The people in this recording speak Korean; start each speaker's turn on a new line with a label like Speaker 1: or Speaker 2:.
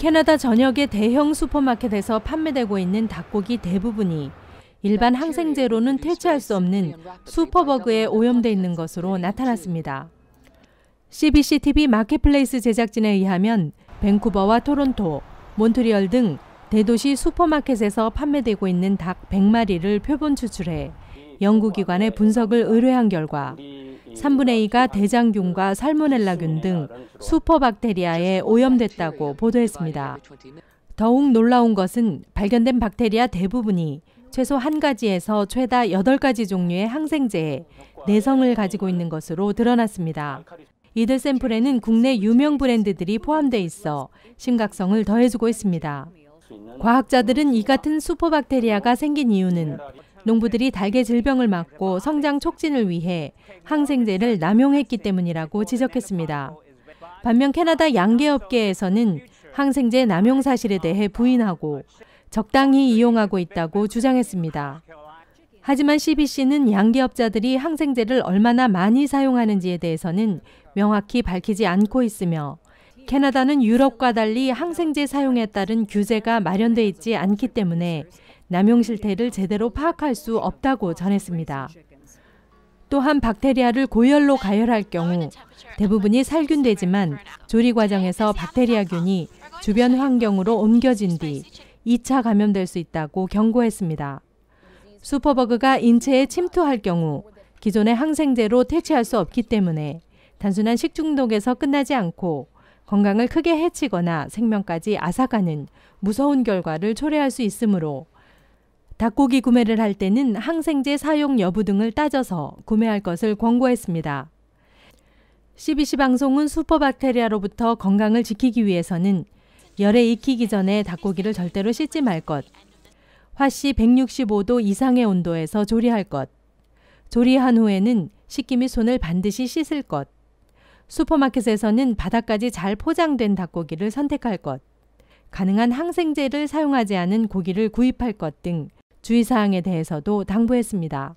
Speaker 1: 캐나다 전역의 대형 슈퍼마켓에서 판매되고 있는 닭고기 대부분이 일반 항생제로는 퇴치할 수 없는 슈퍼버그에 오염돼 있는 것으로 나타났습니다. CBC TV 마켓플레이스 제작진에 의하면 밴쿠버와 토론토, 몬트리얼 등 대도시 슈퍼마켓에서 판매되고 있는 닭 100마리를 표본 추출해 연구기관에 분석을 의뢰한 결과 3분의 2가 대장균과 살모넬라균 등 슈퍼박테리아에 오염됐다고 보도했습니다. 더욱 놀라운 것은 발견된 박테리아 대부분이 최소 한 가지에서 최다 8가지 종류의 항생제에 내성을 가지고 있는 것으로 드러났습니다. 이들 샘플에는 국내 유명 브랜드들이 포함돼 있어 심각성을 더해주고 있습니다. 과학자들은 이 같은 슈퍼박테리아가 생긴 이유는 농부들이 닭의 질병을 막고 성장 촉진을 위해 항생제를 남용했기 때문이라고 지적했습니다. 반면 캐나다 양계업계에서는 항생제 남용 사실에 대해 부인하고 적당히 이용하고 있다고 주장했습니다. 하지만 CBC는 양계업자들이 항생제를 얼마나 많이 사용하는지에 대해서는 명확히 밝히지 않고 있으며 캐나다는 유럽과 달리 항생제 사용에 따른 규제가 마련돼 있지 않기 때문에 남용 실태를 제대로 파악할 수 없다고 전했습니다. 또한 박테리아를 고열로 가열할 경우 대부분이 살균되지만 조리 과정에서 박테리아균이 주변 환경으로 옮겨진 뒤 2차 감염될 수 있다고 경고했습니다. 슈퍼버그가 인체에 침투할 경우 기존의 항생제로 퇴치할 수 없기 때문에 단순한 식중독에서 끝나지 않고 건강을 크게 해치거나 생명까지 앗아가는 무서운 결과를 초래할 수 있으므로 닭고기 구매를 할 때는 항생제 사용 여부 등을 따져서 구매할 것을 권고했습니다. CBC 방송은 슈퍼박테리아로부터 건강을 지키기 위해서는 열에 익히기 전에 닭고기를 절대로 씻지 말 것, 화씨 165도 이상의 온도에서 조리할 것, 조리한 후에는 식기 및 손을 반드시 씻을 것, 슈퍼마켓에서는 바닥까지 잘 포장된 닭고기를 선택할 것, 가능한 항생제를 사용하지 않은 고기를 구입할 것 등 주의사항에 대해서도 당부했습니다.